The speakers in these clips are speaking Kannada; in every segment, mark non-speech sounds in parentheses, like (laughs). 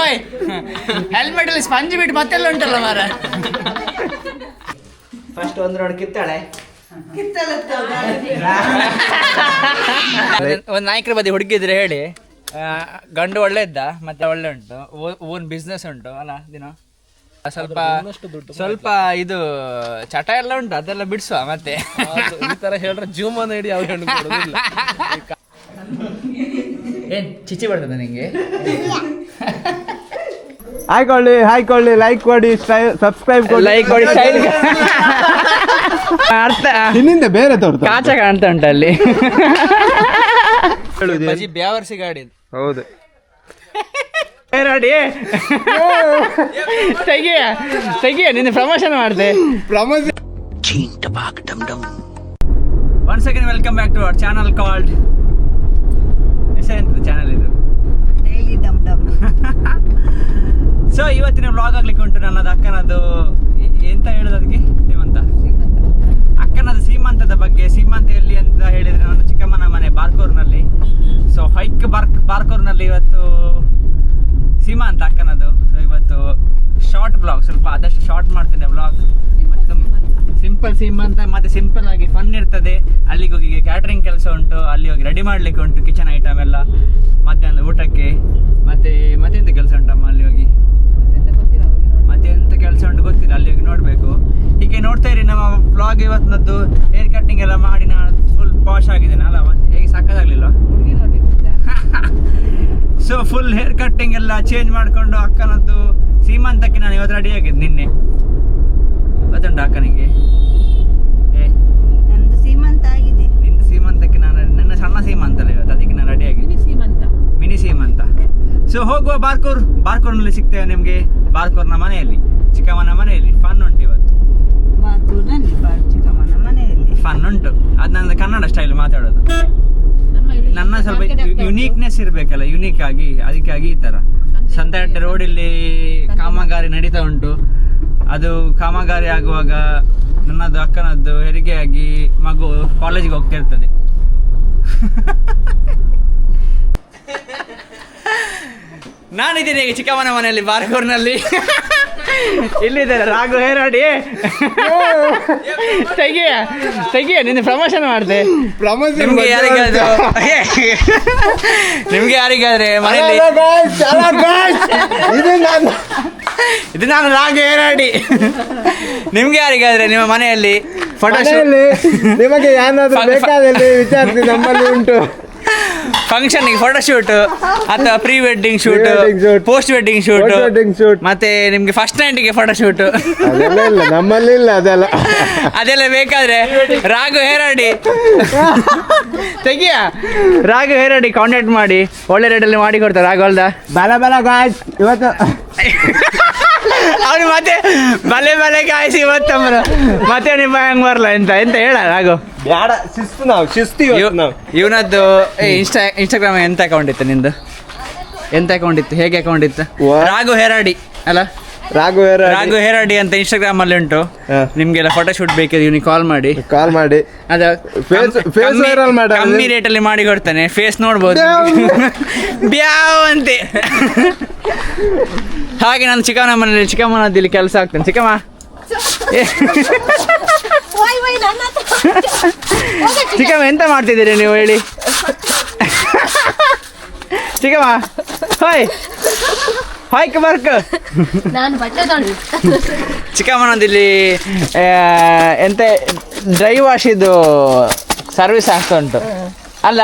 ಓಯ್. ಹೆಲ್ಮೆಟ್ ಅಲ್ಲಿ ಸ್ಪಂಜ್ ಬಿಟ್ಟು ಮತ್ತೆಲ್ಲ ಉಂಟಲ್ಲ ಮಾರ ಫಸ್ಟ್ ಒಂದು ರೋಡ್ ಕಿತ್ತಾಳೆ. ಒಂದು ನಾಯಕರ ಬದಿ ಹುಡುಗಿದ್ರೆ ಹೇಳಿ. ಆ, ಗಂಡು ಒಳ್ಳೆ ಇದ್ದ ಮತ್ತೆ ಒಳ್ಳೆ ಉಂಟು. ಓನ್ ಬಿಸ್ನೆಸ್ ಉಂಟು ಅಲ್ಲ ದಿನ. ಸ್ವಲ್ಪ ಸ್ವಲ್ಪ ಇದು ಚಟ ಎಲ್ಲ ಉಂಟು ಅದೆಲ್ಲ ಬಿಡಿಸುವ ಮತ್ತೆ. ಈ ತರ ಹೇಳ್ರೆ ಜೂಮ್ ಇಡೀ ಹಿಡಿ ಹೆಣ್ಣು ಕೊಡೋದಿಲ್ಲ. ಏನ್ ಚಿಚಿ ಬರ್ತದೆ ನಿಂಗೆ? ಹಾಕೊಳ್ಳಿ ಹಾಕೊಳ್ಳಿ ಲೈಕ್ ಕೊಡಿ ಸಬ್ಸ್ಕ್ರೈಬ್ ಕೊಡಿ. ಲೈಕ್ ಕೊಡಿ ಸ್ಟೈಲ್ ಅರ್ಥ. ನಿನ್ನಿಂದ ಬೇರೆ ತೋರ್ತ ಕಾಚ ಕಾಣ್ತಾ ಉಂಟು ಅಲ್ಲಿ. ಬ್ಯಾವರ್ಸಿ ಗಾಡಿ. ಹೌದು. ನೋಡಿ ತೆಗಿಯ? ತೆಗಿಯ? ನಿನ್ನ ಪ್ರಮೋಷನ್ ಮಾಡಿದೆ. One second welcome back to our channel called channel ಇದು ಡೈಲಿ ಡಮ್ ಡಮ್ ಸೊ ಇವತ್ತಿನ ವ್ಲಾಗ್ ಆಗ್ಲಿಕ್ಕೆ ಉಂಟು ನನ್ನದು ಅಕ್ಕನದು ಎಂತ ಹೇಳೋದು ಅದಕ್ಕೆ ಸೀಮಂತ ಅಕ್ಕನದು ಸೀಮಂತದ ಬಗ್ಗೆ ಸೀಮಂತ ಎಲ್ಲಿ ಅಂತ ಹೇಳಿದ್ರೆ ನಾನು ಚಿಕ್ಕಮ್ಮನ ಮನೆ ಬಾರ್ಕೂರ್ನಲ್ಲಿ. ಸೊ ಹೈಕ್ ಬಾರ್ಕ್ ಬಾರ್ಕೂರ್ನಲ್ಲಿ ಇವತ್ತು ಸೀಮಂತ ಅಕ್ಕನದು ಸೊ ಇವತ್ತು ಶಾರ್ಟ್ ಬ್ಲಾಗ್ ಸ್ವಲ್ಪ ಆದಷ್ಟು ಶಾರ್ಟ್ ಮಾಡ್ತೇನೆ ಬ್ಲಾಗ್ ಮತ್ತು ಸಿಂಪಲ್ ಸೀಮಂತ ಮತ್ತೆ ಸಿಂಪಲ್ ಆಗಿ ಫನ್ ಇರ್ತದೆ. ಅಲ್ಲಿಗೆ ಹೋಗಿ ಕ್ಯಾಟ್ರಿಂಗ್ ಕೆಲಸ ಉಂಟು. ಅಲ್ಲಿ ಹೋಗಿ ರೆಡಿ ಮಾಡ್ಲಿಕ್ಕೆ ಉಂಟು ಕಿಚನ್ ಐಟಮ್ ಎಲ್ಲ. ಮಧ್ಯಾಹ್ನದ ಊಟಕ್ಕೆ. ಮತ್ತೆ ಮತ್ತೆಂತ ಕೆಲಸ ಉಂಟಮ್ಮ ಅಲ್ಲಿ ಹೋಗಿ? ಎಂತ ಕೆಲಸ ಉಂಟು ಗೊತ್ತಿಲ್ಲ ಅಲ್ಲಿ ಹೋಗಿ ನೋಡಬೇಕು. ಹೀಗೆ ನೋಡ್ತಾ ಇರಿ ನಮ್ಮ ಬ್ಲಾಗ್ ಇವತ್ತಿನದ್ದು ಹೇರ್ ಕಟ್ಟಿಂಗ್ ಎಲ್ಲ ಮಾಡಿ ನಾನು ಫುಲ್ ಪಾಶ್ ಆಗಿದ್ದೇನೆ ಅಲ್ಲ ಹೇಗೆ ಸಾಕಾಗಲಿಲ್ಲ? ಸೊ ಫುಲ್ ಹೇರ್ ಕಟ್ಟಿಂಗ್ ಎಲ್ಲ ಚೇಂಜ್ ಮಾಡಿಕೊಂಡು ಅಕ್ಕನದ್ದು ಸೀಮಂತಕ್ಕೆ ನಾನು ಇವತ್ತು ರೆಡಿ ಆಗಿದ್ದು ನಿನ್ನೆ. ಗೊತ್ತುಂಟ ಅಕ್ಕನಿಗೆ ಏ ನಂದು ಸೀಮಂತ ಆಗಿದೆ. ನಿಂದು ಸೀಮಂತಕ್ಕೆ ನಾನು ನನ್ನ ಸಣ್ಣ ಸೀಮಂತ ಅಲ್ಲ ಇವತ್ತು ಅದಕ್ಕೆ ನಾನು ರೆಡಿ ಸೀಮಂತ. ಮಿನಿ ಸೀಮಂತ. ಸೊ ಹೋಗುವ ಬಾರ್ಕೂರ್ ಬಾರ್ಕೂರ್ನಲ್ಲಿ ಸಿಗ್ತೇವೆ ನಿಮಗೆ ಬಾರ್ಕೂರ್ನ ಮನೆಯಲ್ಲಿ ಚಿಕ್ಕಮ್ಮನ ಮನೆಯಲ್ಲಿ. ಫನ್ ಉಂಟು ಇವತ್ತು. ಚಿಕ್ಕಮ್ಮನ ಮನೆಯಲ್ಲಿ. ಫನ್ ಉಂಟು. ಅದು ನನ್ನ ಕನ್ನಡ ಸ್ಟೈಲ್ ಮಾತಾಡೋದು. ನನ್ನ ಸ್ವಲ್ಪ ಯುನೀಕ್ನೆಸ್ ಇರಬೇಕಲ್ಲ ಯುನೀಕ್ ಆಗಿ ಅದಕ್ಕಾಗಿ ಈ ಥರ ರೋಡ್ ರೋಡಲ್ಲಿ ಕಾಮಗಾರಿ ನಡೀತಾ ಉಂಟು. ಅದು ಕಾಮಗಾರಿ ಆಗುವಾಗ ನನ್ನದು ಅಕ್ಕನದ್ದು ಹೆರಿಗೆಯಾಗಿ ಮಗು ಕಾಲೇಜಿಗೆ ಹೋಗ್ತಾ ಇರ್ತದೆ. (laughs) ನಾನಿದ್ದೀನಿ ಈಗ ಚಿಕ್ಕಮ್ಮನ ಮನೆಯಲ್ಲಿ ಬಾರ್ಕೂರ್ನಲ್ಲಿ. ಇಲ್ಲಿದ್ದಾರೆ ರಾಘು ಹೇರಾಡಿ ತೆಗಿಯ ತೆಗಿಯ ನಿನ್ನ ಪ್ರಮೋಷನ್ ಮಾಡಿದೆ. ನಿಮ್ಗೆ ಯಾರಿಗಾದ್ರು ನಿಮ್ಗೆ ಯಾರಿಗಾದ್ರೆ ಮನೆಯಲ್ಲಿ ಇದು ನಾನು ಇದು ನಾನು ರಾಘು ಹೇರಾಡಿ ನಿಮ್ಗೆ ಯಾರಿಗಾದ್ರೆ ನಿಮ್ಮ ಮನೆಯಲ್ಲಿ ಫೋಟೋ ನಿಮಗೆ ಯಾರಾದ್ರೂ ಬೇಕಾದಲ್ಲಿ ವಿಚಾರಿಸಿ ನಮ್ಮಲ್ಲಿ ಉಂಟು. ಫಂಕ್ಷನ್ ಫೋಟೋ ಶೂಟ್ ಅಥವಾ pre wedding shoot post wedding shoot wedding wedding ಮತ್ತೆ ನಿಮ್ಗೆ ಫಸ್ಟ್ ನೈಟ್ಗೆ ಫೋಟೋ ಶೂಟ್ ಅದೆಲ್ಲ ಇಲ್ಲ ನಮ್ಮಲ್ಲಿ ಇಲ್ಲ ಅದೆಲ್ಲ. ಅದೆಲ್ಲ ಬೇಕಾದ್ರೆ ರಾಘು ಹೇರಾಡಿ. ತೆಗಿಯ? ರಾಘು ಹೇರಾಡಿ ಕಾಂಟ್ಯಾಕ್ಟ್ ಮಾಡಿ ಒಳ್ಳೆ ರೇಟಲ್ಲಿ ಮಾಡಿ ಕೊಡ್ತಾರೆ ರಾಘು ಅಲ್ದ? ಬಲ ಬಲ ಗಾಯ್ಸ್ ಇವತ್ತು ಅವ್ನು ಮತ್ತೆ ಬಲೆ ಬಲೆ ಕಾಯಿಸಿ ಇವತ್ತಮ್ಮರು ಮತ್ತೆ ನಿಮ್ಮ ಹೆಂಗ್ ಬರಲ್ಲ ಎಂತ ಎಂತ ಹೇಳ ರಾಘು? ಬ್ಯಾಡ ಶಿಸ್ತು ನಾವು ಶಿಸ್ತು ಇವತ್ತು ನಾವು. ಇವನದ್ದು ಇನ್ಸ್ಟಾ ಇನ್ಸ್ಟಾಗ್ರಾಮ್ ಎಂತ ಅಕೌಂಟ್ ಇತ್ತು ನಿಂದು? ಎಂತ ಅಕೌಂಟ್ ಇತ್ತು? ಹೇಗೆ ಅಕೌಂಟ್ ಇತ್ತು. ರಾಘು ಹೆರಾಡಿ ಅಲ್ಲ? ರಾಘವೇರ ರಾಘು ಹೇರಾಡಿ ಅಂತ ಇನ್ಸ್ಟಾಗ್ರಾಮ್ ಅಲ್ಲಿ ಉಂಟು. ನಿಮ್ಗೆಲ್ಲ ಫೋಟೋ ಶೂಟ್ ಬೇಕಿದ್ರೆ ನೀವು ಕಾಲ್ ಮಾಡಿ. ಕಾಲ್ ಮಾಡಿ. ಅದ ಫೇಸ್ ಕಮ್ಮಿ- face ಕಮ್ಮಿ- ರೇಟ್ ಅಲ್ಲಿ ಮಾಡಿ ಕೊಡ್ತಾನೆ. ಫೇಸ್ ನೋಡ್ಬೋದು. ಬ್ಯಾವ್. (laughs) ಅಂತೆ ಹಾಗೆ ನಾನು ಚಿಕ್ಕಮ್ಮನ ಮನೇಲಿ ಚಿಕ್ಕಮ್ಮನದ್ದು ಇಲ್ಲಿ ಕೆಲಸ ಆಗ್ತೇನೆ. ಚಿಕ್ಕಮ್ಮ. (laughs) ಏ, ಚಿಕ್ಕಮ್ಮ ಎಂತ ಮಾಡ್ತಿದ್ದೀರಿ ನೀವು ಹೇಳಿ? (laughs) ಚಿಕ್ಕಮ್ಮ ಹಾಯ್. ಹಾಯ್ ಬರ್ಕ. ನಾನು ಬಟ್ಟೆ ಆ, ಎಂತ ಡ್ರೈ ವಾಶಿದ್ದು ಸರ್ವಿಸ್ ಆಗ್ತಾ ಉಂಟು. ಅಲ್ಲ?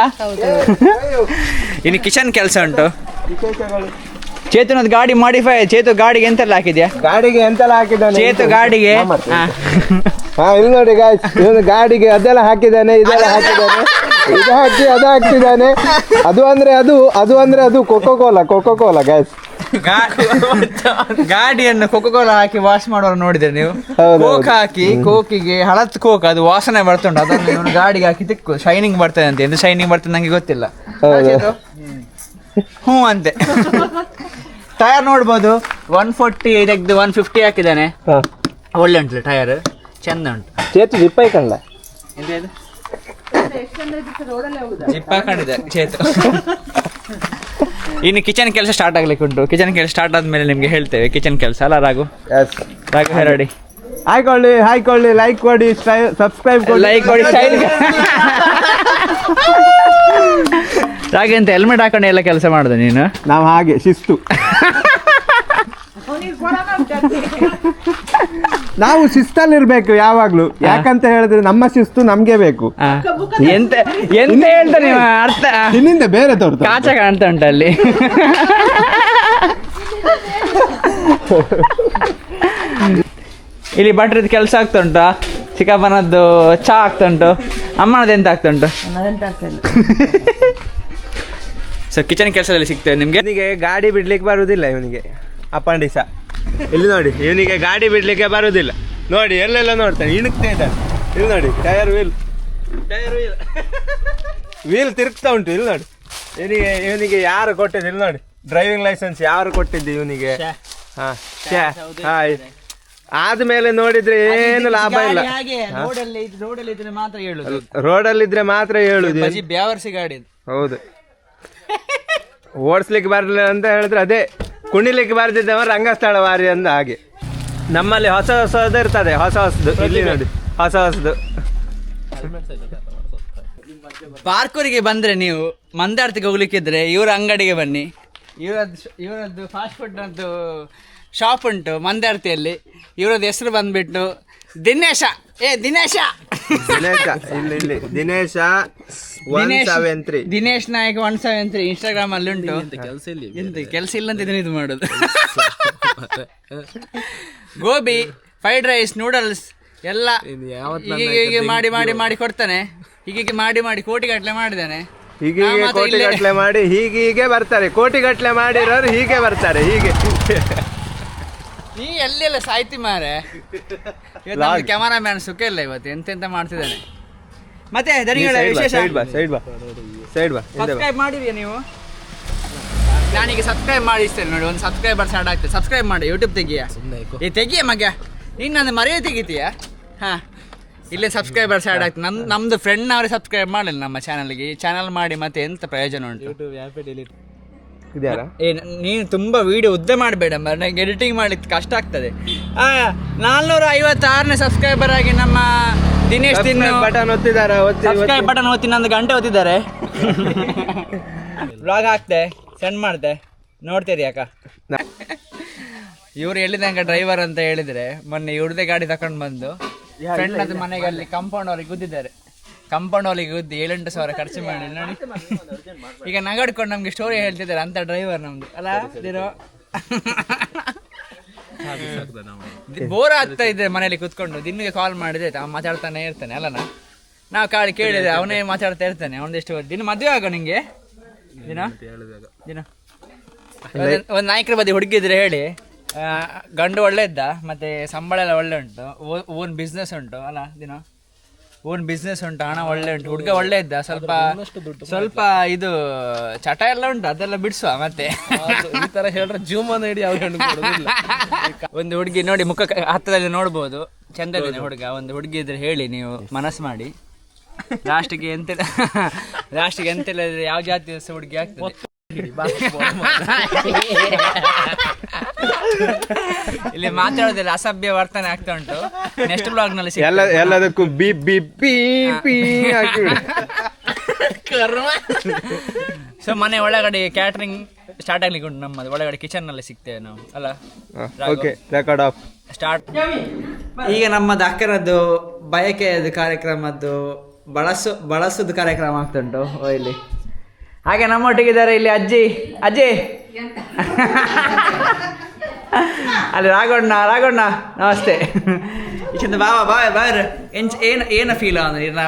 ಇನ್ನು ಕಿಚನ್ ಕೆಲಸ ಉಂಟು. ಚೇತನದ ಗಾಡಿ ಮಾಡಿಫೈ ಚೇತು ಗಾಡಿಗೆ ಎಂತೆಲ್ಲ ಹಾಕಿದ್ಯಾ? ಗಾಡಿಗೆ ಎಂತೆಲ್ಲ ಹಾಕಿದ್ದಾನೆ? ಚೇತು ಗಾಡಿಗೆ. ಹಾ. ಇಲ್ಲಿ ನೋಡಿ ಗಾಯ್ಸ್ ಇವನು ಗಾಡಿಗೆ ಅದೆಲ್ಲ ಹಾಕಿದ್ದಾನೆ ಇದೆಲ್ಲ ಹಾಕಿದ್ದಾನೆ ಇದು ಹಾಕಿ ಅದು ಹಾಕ್ತಿದ್ದಾನೆ. ಅದು ಅಂದ್ರೆ ಅದು ಅದು ಅಂದ್ರೆ ಅದು Coca Cola Coca Cola guys ಗಾಡಿಯನ್ನು ಕೊಕೋ ಕೋಲಾ ಹಾಕಿ ವಾಶ್ ಮಾಡುವ ನೋಡಿದ್ರೆ ನೀವು? ಹೌದು, ಕೋಕ್ ಹಾಕಿ ಕೋಕಿಗೆ ಹಳತ್ ಕೋಕ್ ಅದು ವಾಸನೆ ಬರ್ತುಂಟು. ಅದನ್ನು ಇವನು ಗಾಡಿಗೆ ಹಾಕಿ ತಿಕ್ಕು. ಶೈನಿಂಗ್ ಬರ್ತದೆ ಅಂತ. ಎಂದು ಶೈನಿಂಗ್ ಬರ್ತದೆ ನಂಗೆ ಗೊತ್ತಿಲ್ಲ. ಹೌದು. ಹ್ಞೂ ಅಂತೆ. ಟೈರ್ ನೋಡ್ಬೋದು. ಒನ್ ಫೋರ್ಟಿ ತೆಗ್ದು ಒನ್ ಫಿಫ್ಟಿ ಹಾಕಿದ್ದಾನೆ. ಒಳ್ಳೆ ಉಂಟು ಟೈರ್ ಚಂದ ಉಂಟು. ಚೇತು ಜಿಪ್ ಹಾಕಲ್ಲ ಜಿಪ್ ಹಾಕೊಂಡಿದೆ ಚೇತು. (laughs) ಇನ್ನು ಕಿಚನ್ ಕೆಲಸ ಸ್ಟಾರ್ಟ್ ಆಗ್ಲಿಕ್ಕೆ ಉಂಟು ಕಿಚನ್ ಕೆಲಸ ಸ್ಟಾರ್ಟ್ ಆದ್ಮೇಲೆ ನಿಮ್ಗೆ ಹೇಳ್ತೇವೆ. ಕಿಚನ್ ಕೆಲಸ ಅಲ್ಲ ರಾಘು? ರಾಘು ಹೆರಡಿ. ಹಾಕೊಳ್ಳಿ ಹಾಕೊಳ್ಳಿ ಲೈಕ್ ಕೊಡಿ ಸಬ್ಸ್ಕ್ರೈಬ್ ಕೊಡಿ. ಲೈಕ್ ಕೊಡಿ ರಾಘು ಅಂತ ಹೆಲ್ಮೆಟ್ ಹಾಕೊಂಡು ಎಲ್ಲ ಕೆಲಸ ಮಾಡಿದೆ ನೀನು? ನಾವು ಹಾಗೆ ಶಿಸ್ತು. (laughs) ನಾವು ಶಿಸ್ತಲ್ಲಿರ್ಬೇಕು ಯಾವಾಗ್ಲೂ. ಯಾಕಂತ ಹೇಳಿದ್ರೆ ನಮ್ಮ ಶಿಸ್ತು ನಮ್ಗೆ ಬೇಕು. ಆ, ಎಂತ ಎಂತ ಹೇಳ್ತಾ ನೀವು ಅರ್ಥ? ನಿನ್ನಿಂದ ಬೇರೆ ತೋರ್ತ ಕಾಚ ಕಾಣ್ತಾ ಉಂಟು ಅಲ್ಲಿ. (laughs) ಇಲ್ಲಿ ಭಟ್ರದ್ದು ಕೆಲಸ ಆಗ್ತಾ ಉಂಟು? ಚಿಕ್ಕಪ್ಪನದ್ದು ಚಾ ಆಗ್ತಾ ಉಂಟು? ಅಮ್ಮನದ್ದು ಎಂತ ಆಗ್ತಾ ಉಂಟು? ಸೊ ಕಿಚನ್ ಕೆಲಸದಲ್ಲಿ ಸಿಗ್ತೇವೆ ನಿಮ್ಗೆ. ಇವನಿಗೆ ಗಾಡಿ ಬಿಡ್ಲಿಕ್ಕೆ ಬರುವುದಿಲ್ಲ ಇವನಿಗೆ. ಅಪಂಡಿಸ ಇಲ್ಲಿ ನೋಡಿ ಇವನಿಗೆ ಗಾಡಿ ಬಿಡ್ಲಿಕ್ಕೆ ಬರುವುದಿಲ್ಲ ನೋಡಿ ಎಲ್ಲೆಲ್ಲ ನೋಡ್ತಾನೆ ಇಣುಕ್ತಾ ಇದ್ದಾನೆ. ಇಲ್ಲಿ ನೋಡಿ tyre wheel. Tyre wheel wheel ತಿರುಗ್ತಾ ಉಂಟು ಇಲ್ಲಿ ನೋಡಿ. ಇವನಿಗೆ ಇವನಿಗೆ ಯಾರು ಕೊಟ್ಟಿದ್ದು ಇಲ್ಲಿ ನೋಡಿ. ಡ್ರೈವಿಂಗ್ ಲೈಸೆನ್ಸ್ ಯಾರು ಕೊಟ್ಟಿದ್ದು ಇವನಿಗೆ? ಹಾ ಆದ್ಮೇಲೆ ನೋಡಿದ್ರೆ ಏನು ಲಾಭ ಇಲ್ಲ. ರೋಡಲ್ಲಿ ಇದ್ರೆ ಮಾತ್ರ ಹೇಳುದು. ರೋಡಲ್ಲಿದ್ರೆ ಮಾತ್ರ ಹೇಳುದು. ಬ್ಯಾವರ್ಸಿ ಗಾಡಿ ಹೌದು. ಓಡಿಸ್ಲಿಕ್ಕೆ ಬರಲಿಲ್ಲ ಅಂತ ಹೇಳಿದ್ರೆ ಅದೇ ಕುಣಿಲಿಕ್ಕೆ ಬರ್ದಿದ್ದವ ರಂಗಸ್ಥಳ ವಾರಿ ಅಂದ ಹಾಗೆ. ನಮ್ಮಲ್ಲಿ ಹೊಸ ಹೊಸದು ಇರ್ತದೆ ಹೊಸ ಹೊಸದು. ಇಲ್ಲಿ ನೋಡಿ ಹೊಸ ಹೊಸದು. ಪಾರ್ಕೂರಿಗೆ ಬಂದ್ರೆ ನೀವು ಮಂದಾರ್ತಿಗೆ ಹೋಗ್ಲಿಕ್ಕಿದ್ರೆ ಇವರ ಅಂಗಡಿಗೆ ಬನ್ನಿ. ಇವರದ್ದು ಇವರದ್ದು ಫಾಸ್ಟ್ ಫುಡ್ನದ್ದು ಶಾಪ್ ಉಂಟು ಮಂದಾರ್ತಿಯಲ್ಲಿ. ಇವರದ್ದು ಹೆಸರು ಬಂದ್ಬಿಟ್ಟು ದಿನೇಶ. ಏ ದಿನೇಶ! ದಿನೇಶ ಇಲ್ಲಿ ಇಲ್ಲಿ Dinesh one Dinesh- seven three Dinesh Nayak one seven three Instagram ಅಲ್ಲಿ ಉಂಟು ಕೆಲಸ ಇಲ್ಲಿ ಎಂತ ಕೆಲಸ ಇಲ್ಲ ಅಂತ ಇದನ್ನ ಇದು ಮಾಡೋದು. (laughs) ಗೋಬಿ ಫ್ರೈಡ್ ರೈಸ್ ನೂಡಲ್ಸ್ ಎಲ್ಲ ಹೀಗೆ ಹೀಗೆ ಮಾಡಿ ಮಾಡಿ ಮಾಡಿ ಕೊಡ್ತಾನೆ. ಹೀಗೆ ಮಾಡಿ ಮಾಡಿ ಕೋಟಿ ಗಟ್ಟಲೆ ಮಾಡಿದ್ದಾನೆ ಹೀಗೆ ನಾವು ಹೀಗೆ ಮಾತ್ರ ಕೋಟಿ ಇಲ್ಲೇ- ಗಟ್ಲೆ ಮಾಡಿ ಹೀಗೆ ಹೀಗೆ ಬರ್ತಾರೆ. ಕೋಟಿ ಗಟ್ಲೆ ಮಾಡಿರೋರು ಹೀಗೆ ಬರ್ತಾರೆ. ಹೀಗೆ. ನೀ ಎಲ್ಲೆಲ್ಲ ಸಾಯ್ತಿ ಮಾರೆ? ಇವತ್ತು ಮ್ಯಾನ್ ಕ್ಯಾಮರಾಮ್ಯಾನ್ ಸುಖ ಇಲ್ಲ ಇವತ್ತು ಎಂತೆಂತ ಮಾಡ್ತಿದ್ದಾನೆ? ಮತ್ತೆ ಧನಿಗಳ ವಿಶೇಷ? ಸೈಡ್ ಬಾ ಸೈಡ್ ಬಾ ಸೈಡ್ ಬಾ ಸಬ್ಸ್ಕ್ರೈಬ್ ಮಾಡಿದ್ಯಾ ನೀವು? ನಾನೀಗ ಸಬ್ಸ್ಕ್ರೈಬ್ ಮಾಡಿಸ್ತೇನೆ ನೋಡಿ ಒಂದು ಸಬ್ಸ್ಕ್ರೈಬರ್ ಸ್ಟಾರ್ಟ್ ಆಗ್ತದೆ. ಸಬ್ಸ್ಕ್ರೈಬ್ ಮಾಡಿ ಯೂಟ್ಯೂಬ್ ತೆಗಿಯ? ಏ ತೆಗಿಯ ಮಗ? ನೀನು ನನ್ನ ಮರೆಯ ತೆಗಿತೀಯ? ಹಾ. ಇಲ್ಲೇ ಸಬ್ಸ್ಕ್ರೈಬರ್ ಸ್ಟಾರ್ಟ್ ಆಗ್ತದೆ. ನಮ್ಮ ನಮ್ದು ಫ್ರೆಂಡ್ನವರೇ ಸಬ್ಸ್ಕ್ರೈಬ್ ಮಾಡಲಿಲ್ಲ ನಮ್ಮ ಚಾನಲ್ಗೆ ಈ ಚಾನಲ್ ಮಾಡಿ ಮತ್ತೆ ಎಂತ ಪ್ರಯೋಜನ ಉಂಟು? ಇದ್ಯಾರ? ತುಂಬಾ ನ- ನೀನು ತುಂಬ ವಿಡಿಯೋ ಉದ್ದ ಮಾಡಬೇಡ ನನಗೆ ಎಡಿಟಿಂಗ್ ಮಾಡ್ಲಿಕ್ಕೆ ಕಷ್ಟ ಆಗ್ತದೆ. ನಾಲ್ನೂರ ಐವತ್ತಾರನೇ ಸಬ್ಸ್ಕ್ರೈಬರ್ ಆಗಿ ನಮ್ಮ ದಿನೇಶ್ ತಿನ್ನು ಬಟನ್ ಒತ್ತಿದ್ದಾರೆ ಒತ್ತಿ ಸಬ್ಸ್ಕ್ರೈಬ್ ಬಟನ್ ಒತ್ತಿ ನಂದು ಗಂಟೆ ಒತ್ತಿದ್ದಾರೆ. ಬ್ಲಾಗ್ ಹಾಕ್ತೆ ಸೆಂಡ್ ಮಾಡ್ತೆ ನೋಡ್ತೀರಿ ಅಕ್ಕ? ಇವ್ರು ಹೇಳಿದಂಗೆ ಡ್ರೈವರ್ ಅಂತ ಹೇಳಿದ್ರೆ ಮೊನ್ನೆ ಇವ್ರದೇ ಗಾಡಿ ತಕೊಂಡು ಬಂದು ಫ್ರೆಂಡ್ ಅದು ಮನೆಗೆ ಅಲ್ಲಿ ಕಾಂಪೌಂಡ್ ಅವ್ರಿಗೆ ಗುದ್ದಿದ್ದಾರೆ. ಕಾಂಪೌಂಡ್ ಅಲ್ಲಿ ಗುದ್ದಿ ಏಳೆಂಟು ಸಾವಿರ ಖರ್ಚು ಮಾಡಿ ನೋಡಿ. ಈಗ ನಗಾಡ್ಕೊಂಡು ನಮ್ಗೆ ಸ್ಟೋರಿ ಹೇಳ್ತಿದ್ದಾರೆ ಅಂತ ಡ್ರೈವರ್ ನಮ್ದು. ಅಲ್ಲ ದಿರೋ ಬೋರ್ ಆಗ್ತಾ ಇದೆ ಮನೇಲಿ ಕುತ್ಕೊಂಡು. ದಿನಕ್ಕೆ ಕಾಲ್ ಮಾಡಿದ್ರೆ ಅವ ಮಾತಾಡ್ತಾನೆ ಇರ್ತಾನೆ ಅಲ್ಲನಾ ನಾವು ಕಾಳಿ ಕೇಳಿದೆ ಅವನೇ ಮಾತಾಡ್ತಾ ಇರ್ತಾನೆ ಒಂದಿಷ್ಟು ದಿನ ಮದುವೆ ಆಗೋ ನಿಂಗೆ? ದಿನ? ದಿನ? ಒಂದು ನಾಯಕರ ಬದಿ ಹುಡುಗಿದ್ರೆ ಹೇಳಿ. ಆ, ಗಂಡು ಒಳ್ಳೆ ಇದ್ದ ಮತ್ತೆ ಸಂಬಳ ಎಲ್ಲ ಒಳ್ಳೆ ಉಂಟು ಓನ್ ಬಿಸ್ನೆಸ್ ಉಂಟು ಅಲ್ಲ ದಿನ? ಓನ್ ಬಿಸ್ನೆಸ್ ಉಂಟು ಹಣ ಒಳ್ಳೆ ಉಂಟು. ಹುಡುಗ ಒಳ್ಳೆ ಇದ್ದ ಸ್ವಲ್ಪ ಸ್ವಲ್ಪ ಇದು ಚಟ ಎಲ್ಲ ಉಂಟು ಅದೆಲ್ಲ ಬಿಡಿಸುವ ಮತ್ತೆ. ಈ ತರ ಹೇಳ್ರೆ ಜೂಮ್ ಇಡೀ ಅವ್ರು ಹೆಣ್ಣು ಕೊಡೋದಿಲ್ಲ ಒಂದು ಹುಡುಗಿ ನೋಡಿ ಮುಖ ಹತ್ತದಲ್ಲಿ ನೋಡ್ಬೋದು. ಚಂದ ಹುಡುಗ ಒಂದು ಹುಡುಗಿ ಇದ್ರೆ ಹೇಳಿ ನೀವು ಮನಸ್ಸು ಮಾಡಿ. ಲಾಸ್ಟಿಗೆ ಎಂತ ಲಾಸ್ಟಿಗೆ ಎಂತೆಲ್ಲ ಯಾವ ಜಾತಿ ಹುಡುಗಿ ಆಗ್ತದೆ? (laughs) (laughs) ಇಲ್ಲಿ ಮಾತಾಡೋದಿಲ್ಲ ಅಸಭ್ಯ ವರ್ತನೆ ಆಗ್ತಾ ಉಂಟು. ನೆಕ್ಸ್ಟ್ ಬ್ಲಾಗ್ನಲ್ಲಿ ಎಲ್ಲ ಎಲ್ಲದಕ್ಕೂ ಬಿ ಬಿ ಪಿ ಪಿ ಹಾಕಿಬಿಡು. ಸೊ ಮನೆ ಒಳಗಡೆ ಕ್ಯಾಟ್ರಿಂಗ್ ಸ್ಟಾರ್ಟ್ ಆಗ್ಲಿಕ್ಕೆ ಉಂಟು ನಮ್ಮದು. ಒಳಗಡೆ ಕಿಚನ್ನಲ್ಲಿ ಸಿಗ್ತೇವೆ ನಾವು. ಅಲ್ಲ ಓಕೆ ರೆಕಾರ್ಡ್ ಆಫ್ ಸ್ಟಾರ್ಟ್ ಈಗ ನಮ್ಮದು ಅಕ್ಕನದ್ದು ಬಯಕೆಯದು ಕಾರ್ಯಕ್ರಮದ್ದು ಬಳಸು ಬಳಸುದು ಕಾರ್ಯಕ್ರಮ ಆಗ್ತುಂಟು ಓ ಇಲ್ಲಿ ಹಾಗೆ ನಮ್ಮೊಟ್ಟಿಗಿದ್ದಾರೆ ಇಲ್ಲಿ ಅಜ್ಜಿ. ಅಜ್ಜಿ. (laughs) ಅಲ್ಲಿ ರಾಘಣ್ಣ ರಾಘಣ್ಣ ನಮಸ್ತೆ. ಇಷ್ಟೊಂದು ಬಾವ ಬಾವ ಬಾರ ಎಂಚ ಏನು ಏನು ಫೀಲ್ ಅಂದ್ರೆ ಇರ್ನ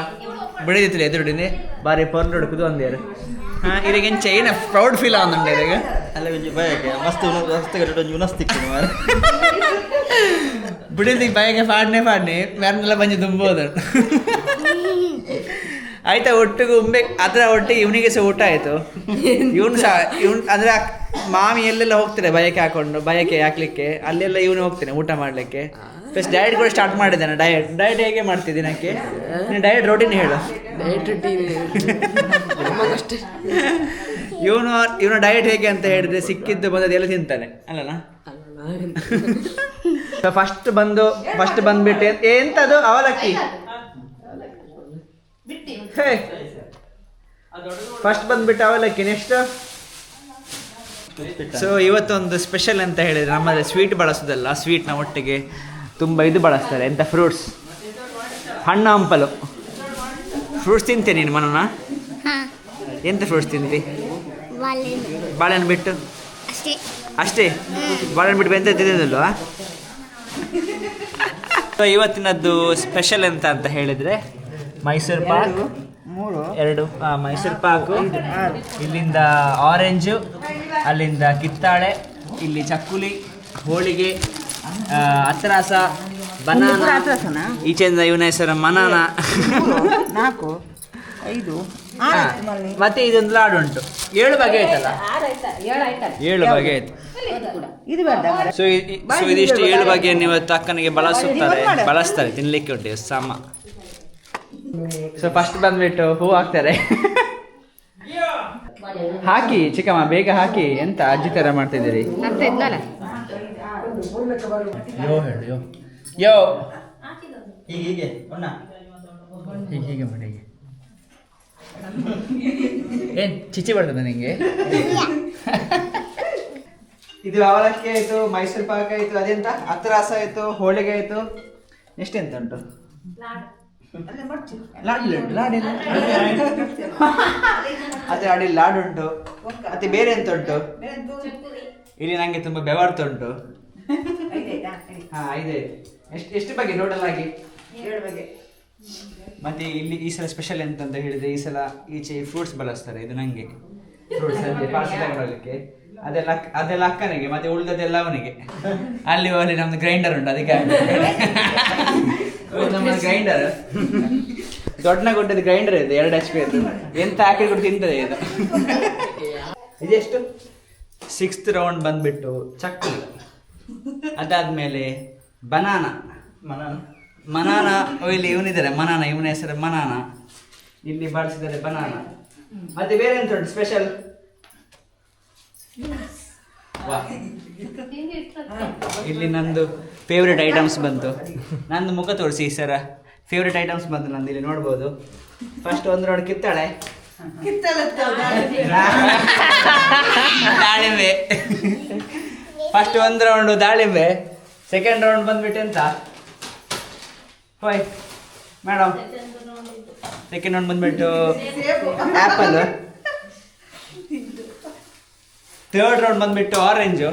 ಬಿಡಿದಿತ್ತಿಲ್ಲ ಎದುರುಡಿನಿ ಬಾರಿ ಪೊರ್ಲು ಹುಡುಕುದು ಅಂದೇರು ಹಾಂ ಇದಕ್ಕೆ ಎಂಚ ಏನು ಪ್ರೌಡ್ ಫೀಲ್ ಆಗುಂಡೆ ಈಗ ಅಲ್ಲ ಒಂಜಿ ಬಯಕೆ ಮಸ್ತ್ ಮಸ್ತ್ ಒಂಜಿ ಉನಸ್ತಿಕ್ಕು ಮಾರ ಬಿಡಿಲ್ದಿಗೆ ಬಯಕೆ ಪಾಡ್ನೆ ಪಾಡ್ನೆ. ಮ್ಯಾರ್ನೆಲ್ಲ ಬಂಜಿ ತುಂಬೋದು ಆಯ್ತಾ ಒಟ್ಟಿಗೆ ಉಂಬೆ ಅದರ ಒಟ್ಟಿಗೆ ಇವನಿಗೆ ಸಹ ಊಟ ಆಯ್ತು. ಇವನು ಸಹ ಇವನ್ ಅಂದ್ರೆ ಮಾಮಿ ಎಲ್ಲೆಲ್ಲ ಹೋಗ್ತಾರೆ ಬಯಕೆ ಹಾಕೊಂಡು ಬಯಕೆ ಹಾಕ್ಲಿಕ್ಕೆ. ಅಲ್ಲೆಲ್ಲ ಇವನು ಹೋಗ್ತಾನೆ ಊಟ ಮಾಡ್ಲಿಕ್ಕೆ. ಫಸ್ಟ್ ಡಯಟ್ ಕೂಡ ಸ್ಟಾರ್ಟ್ ಮಾಡಿದ್ದಾನೆ ಡಯಟ್ ಡಯಟ್ ಹೇಗೆ ಮಾಡ್ತಿದ್ದೆ ದಿನಕ್ಕೆ? ನೀನು ಡಯಟ್ ರೋಟೀನ್ ಹೇಳು. ಇವನು ಇವನ ಡಯಟ್ ಹೇಗೆ ಅಂತ ಹೇಳಿದ್ರೆ ಸಿಕ್ಕಿದ್ದು ಬಂದದ್ದು ಎಲ್ಲ ತಿಂತಾನೆ? ಅಲ್ಲನಾ? ಫಸ್ಟ್ ಬಂದು ಫಸ್ಟ್ ಬಂದ್ಬಿಟ್ಟು ಎಂತದು ಅವಲಕ್ಕಿ? ಫಸ್ಟ್ ಬಂದ್ಬಿಟ್ಟು ಅವಲಕ್ಕಿ ನೆಕ್ಸ್ಟ್ ಸೊ ಇವತ್ತೊಂದು ಸ್ಪೆಷಲ್ ಅಂತ ಹೇಳಿದ್ರೆ ನಮ್ಮಲ್ಲಿ ಸ್ವೀಟ್ ಬಳಸೋದಲ್ಲ ಸ್ವೀಟ್ನ ಒಟ್ಟಿಗೆ ತುಂಬ ಇದು ಬಳಸ್ತಾರೆ. ಎಂಥ ಫ್ರೂಟ್ಸ್ ಹಣ್ಣು ಹಂಪಲು. ಫ್ರೂಟ್ಸ್ ತಿಂತೆ ನೀನು ಮನನ? ಎಂತ ಫ್ರೂಟ್ಸ್ ತಿಂತಿ? ಬಾಳೆಹಣ್ಣು. ಬಿಟ್ಟು? ಅಷ್ಟೇ. ಅಷ್ಟೇ? ಬಾಳೆಹಣ್ಣು ಬಿಟ್ಟು ಎಂತ ತಿಂದಿದ್ದಲ್ವ? ಸೊ ಇವತ್ತಿನದ್ದು ಸ್ಪೆಷಲ್ ಎಂತ ಅಂತ ಹೇಳಿದ್ರೆ ಮೈಸೂರು ಪಾಕ್? ಮೂರು ಎರಡು. ಮೈಸೂರು ಪಾಕು. ಇಲ್ಲಿಂದ ಆರೆಂಜು ಅಲ್ಲಿಂದ ಕಿತ್ತಾಳೆ ಇಲ್ಲಿ ಚಕ್ಕುಲಿ ಹೋಳಿಗೆ ಅತ್ರಾಸ ಬನಾನ? ಈಚೆಯಿಂದ ಇವನ ಹೆಸರು ಮನಾನ. ನಾಲ್ಕು ಐದು ಮತ್ತೆ ಇದೊಂದು ಲಾಡು ಉಂಟು. ಏಳು ಬಗೆ ಆಯ್ತಲ್ಲ? ಏಳು ಬಗೆ ಆಯ್ತು. ಇದು ಬೇಡ ಸೊ ಇದಿಷ್ಟು ಏಳು ಬಗೆಯನ್ನು ಇವತ್ತು ಅಕ್ಕನಿಗೆ ಬಳಸುತ್ತಾರೆ ಬಳಸ್ತಾರೆ ತಿನ್ಲಿಕ್ಕೆ ಉಂಟು ಸಾಮ. ಸೊ ಫಸ್ಟ್ ಬಂದ್ಬಿಟ್ಟು ಹೂ ಹಾಕ್ತಾರೆ. ಹಾಕಿ ಚಿಕ್ಕಮ್ಮ ಬೇಗ ಹಾಕಿ ಎಂತ ಅಜ್ಜಿ ತರ ಮಾಡ್ತಿದ್ದೀರಿ? ಯೋ ಹೇಳು ಯೋ. ಯೋ. ಹೀಗೆ ಹೀಗೆ ಅಣ್ಣ. ಹೀಗೆ ಹೀಗೆ ಮಾಡಿ ಹೀಗೆ. ಏನ್ ಚಿಚಿ ಬರ್ತದ ನಿಂಗೆ? ಇದು ಅವಲಕ್ಕಿ ಆಯ್ತು ಮೈಸೂರು ಪಾಕ ಆಯ್ತು ಅದೆಂತ? ಅತ್ರಾಸ ಆಯ್ತು ಹೋಳಿಗೆ ಆಯ್ತು. ಎಷ್ಟೆಂತ ಉಂಟು? ಉಂಟು ಅದೇ ಅಡಿ (laughs) ಲಾಡ್ ಉಂಟು. ಮತ್ತೆ ಬೇರೆ ಎಂತ ಉಂಟು? ಇಲ್ಲಿ ನಂಗೆ ತುಂಬಾ ಬೆವರ್ತ ಉಂಟು. ಹಾ ಎಷ್ಟು ಎಷ್ಟು ಬಗ್ಗೆ ಟೋಟಲ್ ಆಗಿ? ಮತ್ತೆ ಇಲ್ಲಿ ಈ ಸಲ ಸ್ಪೆಷಲ್ ಎಂತ ಅಂತ ಹೇಳಿದ್ರೆ ಈ ಸಲ ಈಚೆ ಫ್ರೂಟ್ಸ್ ಬಳಸ್ತಾರೆ ಇದು ನಂಗೆ. ಫ್ರೂಟ್ಸ್ ಅಂದ್ರೆ ಪಾರ್ಸಲ್ ತಗೊಳ್ಳಿಕ್ಕೆ ಅದೆಲ್ಲ ಅದೆಲ್ಲ ಅಕ್ಕನಿಗೆ ಮತ್ತೆ ಉಳಿದದೆಲ್ಲ ಅವನಿಗೆ. ಅಲ್ಲಿ ಅಲ್ಲಿ ನಮ್ದು ಗ್ರೈಂಡರ್ ಉಂಟು ಅದಕ್ಕೆ ನಮ್ಮ ಗ್ರೈಂಡರ್ ದೊಡ್ಡ ಗುಡ್ಡದ ಗ್ರೈಂಡರ್ ಇದೆ ಎರಡು ಎಚ್ ಪಿ ಎಂತ ಎಂತ ಹಾಕಿದ್ರು ತಿಂತದೆ ಇದು. ಇದೆಷ್ಟು ಸಿಕ್ಸ್ತ್ ರೌಂಡ್ ಬಂದ್ಬಿಟ್ಟು ಚಕ್ಕು. ಅದಾದ್ಮೇಲೆ ಬನಾನ ಮನಾನ ಮನಾನ ಇಲ್ಲಿ ಇವನಿದ್ದಾರೆ ಮನಾನ ಇವನ ಹೆಸರು ಮನಾನ. ಇಲ್ಲಿ ಬಳಸಿದ್ದಾರೆ ಬನಾನ ಮತ್ತೆ ಬೇರೆ ಎಂತ ಉಂಟು ಸ್ಪೆಷಲ್ (laughs) ಇಲ್ಲಿ ನಂದು ಫೇವ್ರೆಟ್ ಐಟಮ್ಸ್ ಬಂತು. ನಂದು ಮುಖ ತೋರಿಸಿ ಸರ. ಫೇವ್ರೆಟ್ ಐಟಮ್ಸ್ ಬಂತು ನಂದು ಇಲ್ಲಿ ನೋಡ್ಬೋದು. ಫಸ್ಟ್ ಒಂದು ರೌಂಡ್ ಕಿತ್ತಾಳೆ. ದಾಳಿಂಬೆ. ಫಸ್ಟ್ ಒಂದು ರೌಂಡು ದಾಳಿಂಬೆ. ಸೆಕೆಂಡ್ ರೌಂಡ್ ಬಂದ್ಬಿಟ್ಟು ಎಂತ? ಹೋಯ್ ಮೇಡಮ್ ಸೆಕೆಂಡ್ ರೌಂಡ್ ಬಂದ್ಬಿಟ್ಟು ಆ್ಯಪಲ್ ಥರ್ಡ್ ರೌಂಡ್ ಬಂದ್ಬಿಟ್ಟು ಆರೆಂಜು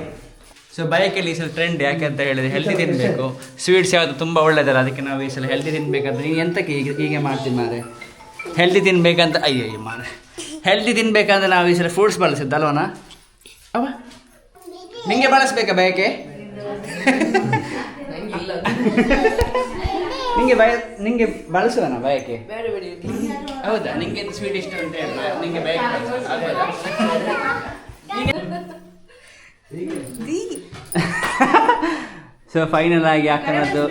ಸೊ ಬೈಕಲ್ಲಿ ಈ ಸಲ ಟ್ರೆಂಡ್ ಯಾಕೆ ಅಂತ ಹೇಳಿದ್ರೆ ಹೆಲ್ದಿ ತಿನ್ನಬೇಕು ಸ್ವೀಟ್ಸ್ ಯಾವುದು ತುಂಬ ಒಳ್ಳೇದಲ್ಲ ಅದಕ್ಕೆ ನಾವು ಈ ಸಲ ಹೆಲ್ದಿ ತಿನ್ಬೇಕಂದ್ರೆ ನೀನು ಎಂತಕ್ಕೆ ಹೀಗೆ ಹೀಗೆ ಮಾಡ್ತೀನಿ ಮಾರೆ? ಹೆಲ್ದಿ ತಿನ್ಬೇಕಂತ ಅಯ್ಯೋ ಅಯ್ಯೋ ಮಾರೆ. ಹೆಲ್ದಿ ತಿನ್ಬೇಕಂದ್ರೆ ನಾವು ಈ ಸಲ ಫ್ರೂಟ್ಸ್ ಬಳಸಿದ್ದಲ್ವನ ಅವ? ನಿಂಗೆ ಬಳಸ್ಬೇಕಾ ಬಯಕೆ? ನಿಂಗೆ ಬಯ ನಿಂಗೆ ಬಳಸುವನ ಬಯಕೆ? ಹೌದಾ? ನಿಂಗೆ ಸ್ವೀಟ್ ಇಷ್ಟ ಅಂತ ಹೇಳ. ನಿಂಗೆ ಬಯಕೆ? ಸೊ ಫೈನಲ್ ಆಗಿ ಅಕ್ಕನದ್ದು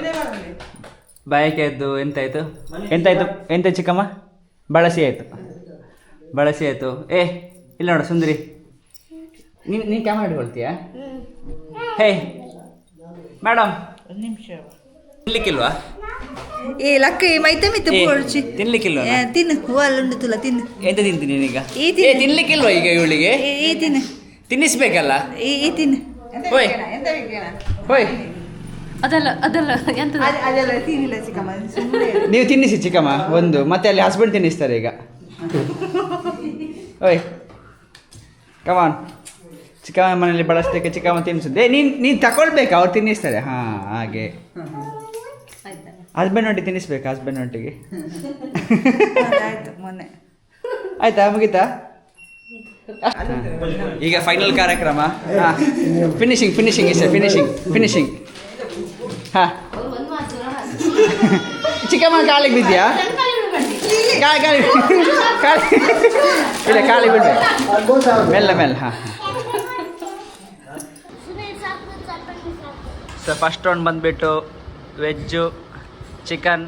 ಬಯಕೆದ್ದು ಎಂತಾಯ್ತು? ಎಂತಾಯ್ತು? ಎಂತ ಚಿಕ್ಕಮ್ಮ? ಬಳಸಿ ಆಯ್ತು. ಬಳಸಿ ಆಯ್ತು. ಏ ಇಲ್ಲ ನೋಡು ಸುಂದರಿ. ನೀನು ನೀನು ಕ್ಯಾಮರಾ ಹಿಡ್ಕೊಳ್ತೀಯಾ? ಹೇ ಮೇಡಮ್ ನಿಮಿಷ. ತಿನ್ಲಿಕ್ಕಿಲ್ವಾ? ಏ ಲಕ್ಕ ಮೈತೆ ಮಿತ್ತು ಏ, ಪೋಡ್ಚಿ ತಿನ್ಲಿಕ್ಕಿಲ್ವಾ ಏ, ತಿನ್ನು ಹೂವಲ್ಲುಂಡು ತುಲ ತಿನ್ನು. ಎಂತ ತಿಂತೀನಿ ನೀನೀಗ? ಈ ತಿನ್ನು. ಏ ತಿನ್ಲಿಕ್ಕಿಲ್ವಾ ಈಗ ಇವಳಿಗೆ? ಏ, ಈ ತಿನ್ನು. ತಿನ್ನಿಸ್ಬೇಕಲ್ಲ? ಈ ಈ ತಿನ್ನು. ಹೋಯ್. ಹೋಯ್. ಅದಲ್ಲ ಅದಲ್ಲ ಎಂತ ಅದೆಲ್ಲ ತಿನ್ನಿಲ್ಲ ಚಿಕ್ಕಮ್ಮ ಸುಮ್ಮನೆ ನೀವು ತಿನ್ನಿಸಿ ಚಿಕ್ಕಮ್ಮ ಒಂದು. ಮತ್ತೆ ಅಲ್ಲಿ ಹಸ್ಬೆಂಡ್ ತಿನ್ನಿಸ್ತಾರೆ ಈಗ. ಓಯ್ ಕಮಾನ್ ಚಿಕ್ಕಮ್ಮ ಮನೇಲಿ ಬಳಸ್ಲಿಕ್ಕೆ ಚಿಕ್ಕಮ್ಮ ತಿನ್ನಿಸುತ್ತೆ ನೀನ್ ನೀನು ನೀನು ತಗೊಳ್ಬೇಕು ಅವ್ರು ತಿನ್ನಿಸ್ತಾರೆ. ಹಾಂ ಹಾಗೆ. ಹಸ್ಬೆಂಡ್ ಒಟ್ಟಿಗೆ ತಿನ್ನಿಸ್ಬೇಕು? ಹಸ್ಬೆಂಡ್ ಒಟ್ಟಿಗೆ ಆಯ್ತು ಮೊನ್ನೆ. ಆಯ್ತಾ ಮುಗೀತಾ? ಈಗ ಫೈನಲ್ ಕಾರ್ಯಕ್ರಮ. ಹಾಂ. ಫಿನಿಶಿಂಗ್ ಫಿನಿಶಿಂಗ್ ಇಷ್ಟ ಫಿನಿಶಿಂಗ್ ಫಿನಿಶಿಂಗ್ ಹಾಂ. ಚಿಕ್ಕಮ್ಮ ಕಾಲಿಗೆ ಬಿದ್ಯಾ ಕಾಲಿ ಕಾಲಿ ಕಾಲಿ ಇಲ್ಲ ಕಾಲಿ ಬಿಡ ಮೆಲ್ಲ ಮೆಲ್ಲ ಹಾಂ ಸರ್ ಫಸ್ಟ್ ರೌಂಡ್ ಬಂದುಬಿಟ್ಟು ವೆಜ್ಜು ಚಿಕನ್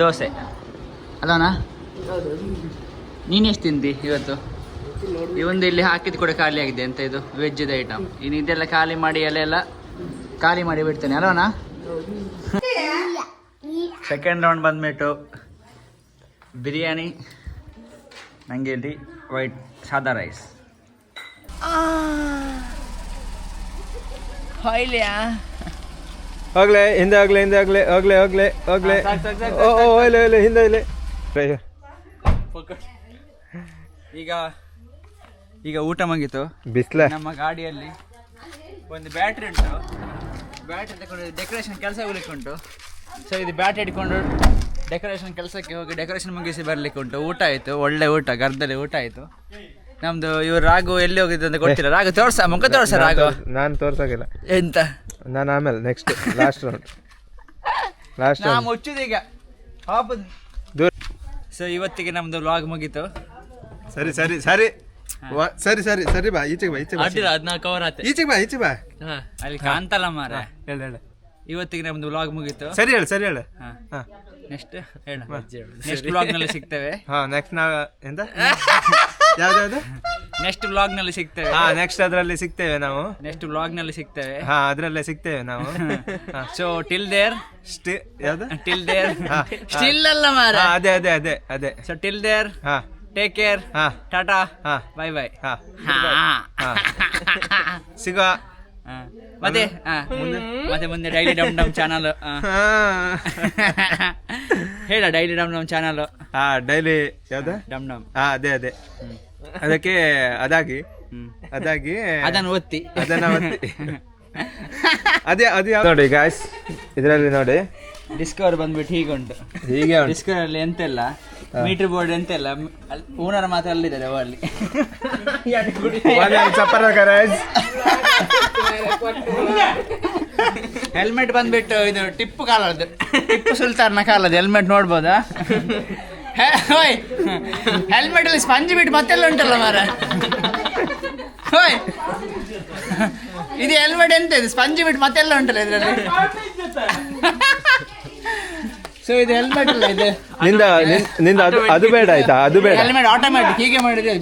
ದೋಸೆ. ಅಲ್ಲಣ್ಣ? ನೀನು ಎಷ್ಟು ತಿಂದಿ ಇವತ್ತು? ಇವೊಂದು ಇಲ್ಲಿ ಹಾಕಿದ್ದು ಕೂಡ ಖಾಲಿ ಆಗಿದೆ ಅಂತ ಇದು ವೆಜ್ಜದ ಐಟಮ್ ಇನ್ನು ಇದೆಲ್ಲ ಖಾಲಿ ಮಾಡಿ ಎಲೆಲ್ಲ ಖಾಲಿ ಮಾಡಿ ಬಿಡ್ತೇನೆ. ಅಲ್ವನಾ ಸೆಕೆಂಡ್ ರೌಂಡ್ ಬಂದ್ಬಿಟ್ಟು ಬಿರಿಯಾನಿ ನನಗೆ ಇಲ್ಲಿ ವೈಟ್ ಸಾದಾ ರೈಸ್ ಹೋಗ್ಲೆ ಹಿಂದೆ ಹೋಗ್ಲೆ ಹಿಂದೆ ಹೋಗ್ಲೆ ಹೋಗ್ಲೆ ಹೋಗ್ಲೆ ಹೋಗ್ಲೆ ಓ ಓ ಇಲ್ಲ ಇಲ್ಲ ಹಿಂದೆ ಹೋಗ್ಲೆ ಈಗ ಈಗ ಊಟ ಮುಗೀತು. ಬಿಸ್ಲ. ನಮ್ಮ ಗಾಡಿಯಲ್ಲಿ ಒಂದು ಬ್ಯಾಟ್ರಿ ಉಂಟು. ಬ್ಯಾಟ್ರಿ ತಗೊಂಡು ಡೆಕೋರೇಷನ್ ಕೆಲಸ ಹೋಗ್ಲಿಕ್ಕೆ ಉಂಟು. ಸೊ ಇದು ಬ್ಯಾಟ್ರಿ ಇಟ್ಕೊಂಡು ಡೆಕೋರೇಷನ್ ಕೆಲಸಕ್ಕೆ ಹೋಗಿ ಡೆಕೋರೇಷನ್ ಮುಗಿಸಿ ಬರ್ಲಿಕ್ಕೆ ಉಂಟು. ಊಟ ಆಯಿತು ಒಳ್ಳೆ ಊಟ ಗರ್ದಲ್ಲಿ ಊಟ ಆಯಿತು. ನಮ್ದು ಇವ್ರು ರಾಘು ಎಲ್ಲಿ ಹೋಗಿದ್ದು ಅಂತ ಗೊತ್ತಿಲ್ಲ. ರಾಘು ತೋರ್ಸ ಮುಖ ತೋರ್ಸ ರಾಘು. ನಾನು ತೋರ್ಸಾಗಿಲ್ಲ ಎಂತ? ನಾನು ಆಮೇಲೆ ನೆಕ್ಸ್ಟ್ ಲಾಸ್ಟ್ ರೌಂಡ್ ಲಾಸ್ಟ್ ನಾ ರೌಂಡ್ ಮುಚ್ಚುದೀಗ. ಹಾಪದ್ ದೂರ ಸೊ ಇವತ್ತಿಗೆ ನಮ್ದು ವ್ಲಾಗ್ ಮುಗೀತು. ಸರಿ ಸರಿ ಸರಿ. ವ- ಸರಿ ಸರಿ ಸರಿ ಬಾ ಈಚೆಗೆ ಬಾ ಈಚೆಗೆ ಬಾ. ಅಡ್ಡಿಲ್ಲ ಅದನ್ನ ಕವರ್ ಆತೆ. ಈಚೆಗೆ ಬಾ ಈಚೆಗೆ ಬಾ. ಹಾ ಅಲ್ಲಿ ಕಾಂತಲ್ಲ ಮಾರ. ಹೇಳು ಹೇಳು. ಇವತ್ತಿಗೆ ನಮ್ದು ವ್ಲಾಗ್ ಮುಗೀತು. ಸರಿ ಹೇಳು ಸರಿ ಹೇಳು. ಹಾ. ಹಾ. ನೆಕ್ಸ್ಟ್ ಹೇಳ. ನೆಕ್ಸ್ಟ್ ವ್ಲಾಗ್ನಲ್ಲಿ ಸಿಗ್ತೇವೆ. ಹಾ ನೆಕ್ಸ್ಟ್ ನಾವು ಎಂತ? (laughs) ಯಾವ್ದಾವ್ದು ನೆಕ್ಸ್ಟ್ ಬ್ಲಾಗ್ನಲ್ಲಿ ಸಿಗ್ತೇವೆ. ಹಾ ನೆಕ್ಸ್ಟ್ ಅದರಲ್ಲಿ ಸಿಗ್ತೇವೆ ನಾವು. ನೆಕ್ಸ್ಟ್ ಬ್ಲಾಗ್ನಲ್ಲಿ ಸಿಗ್ತೇವೆ. ಹಾ ಅದ್ರಲ್ಲೇ ಸಿಗ್ತೇವೆ ನಾವು. ಸೊ ಟಿಲ್ ದೇರ್ ಸ್ಟಿ ಯಾವ್ದು? ಟಿಲ್ ದೇರ್ ಸ್ಟಿಲ್ ಅಲ್ಲ ಮಾರ ಹಾ ಅದೇ ಅದೇ ಅದೇ ಅದೇ. ಸೊ ಟಿಲ್ ದೇರ್ ಹಾ. ಟೇಕ್ ಕೇರ್ ಹಾ. ಟಾಟಾ ಹಾ. ಬೈ ಬೈ ಹಾ. ಹಾ. ಸಿಗುವ. ಮತ್ತೆ ಹಾ, ಮತ್ತೆ ಮುಂದೆ ಡೈಲಿ ಡಮ್ ಡಮ್ ಚಾನಲ್ ಹಾ. (laughs) ಹೇಳ ಡೈಲಿ ಡಮ್ ಡಮ್ ಚಾನಲ್ ಹಾ ಡೈಲಿ ಯಾವ್ದು? ಡಮ್ ಡಮ್ ಹಾ ಅದೇ ಅದೇ. ಅದಕ್ಕೆ ಅದಾಗಿ ಅದಾಗಿ ಅದನ್ನ ಒತ್ತಿ. ಅದನ್ನ ಒತ್ತಿ. (laughs) ಅದೇ ಅದು ಯಾವ್ದು? ನೋಡಿ ಗಾಯ್ಸ್ ಇದರಲ್ಲಿ ನೋಡಿ. ಡಿಸ್ಕವರ್ ಬಂದ್ಬಿಟ್ಟು ಹೀಗೆ ಉಂಟು. ಹೀಗೆ ಉಂಟು. ಡಿಸ್ಕವರ್ ಅಲ್ಲಿ ಎಂತೆಲ್ಲ ಮೀಟರ್ ಬೋರ್ಡ್ ಎಂತೆಲ್ಲ? ಓನರ್ ಮಾತ್ರ ಅಲ್ಲಿದ್ದಾರೆ ಅಲ್ಲಿ guys. (laughs) ಹೆಲ್ಮೆಟ್ ಬಂದ್ಬಿಟ್ಟು ಇದು ಟಿಪ್ಪು ಕಾಲದ್ದು. ಟಿಪ್ಪು ಸುಲ್ತಾನ ಕಾಲದ್ದು. ಹೆಲ್ಮೆಟ್ ನೋಡ್ಬೋದಾ? ಹೋಯ್ ಹೆಲ್ಮೆಟ್ ಅಲ್ಲಿ ಸ್ಪಂಜ್ ಬಿಟ್ಟು ಮತ್ತೆಲ್ಲ ಉಂಟಲ್ಲ ಮಾರ ಹೋಯ್ ಇದು ಹೆಲ್ಮೆಟ್ ಎಂತ ಇದು? ಸ್ಪಂಜ್ ಬಿಟ್ಟು ಮತ್ತೆಲ್ಲ ಉಂಟಲ್ಲ ಇದರಲ್ಲಿ? ಸೊ ಇದು ಹೆಲ್ಮೆಟ್ ಅಲ್ಲ ಇದು? ನಿಂದ ನಿಂದ ಅದು ಅದು ಬೇಡ ಆಯ್ತಾ? ಅದು ಬೇಡ. ಹೆಲ್ಮೆಟ್ ಆಟೋಮ್ಯಾಟಿಕ್ ಹೀಗೆ ಮಾಡಿದ್ರೆ.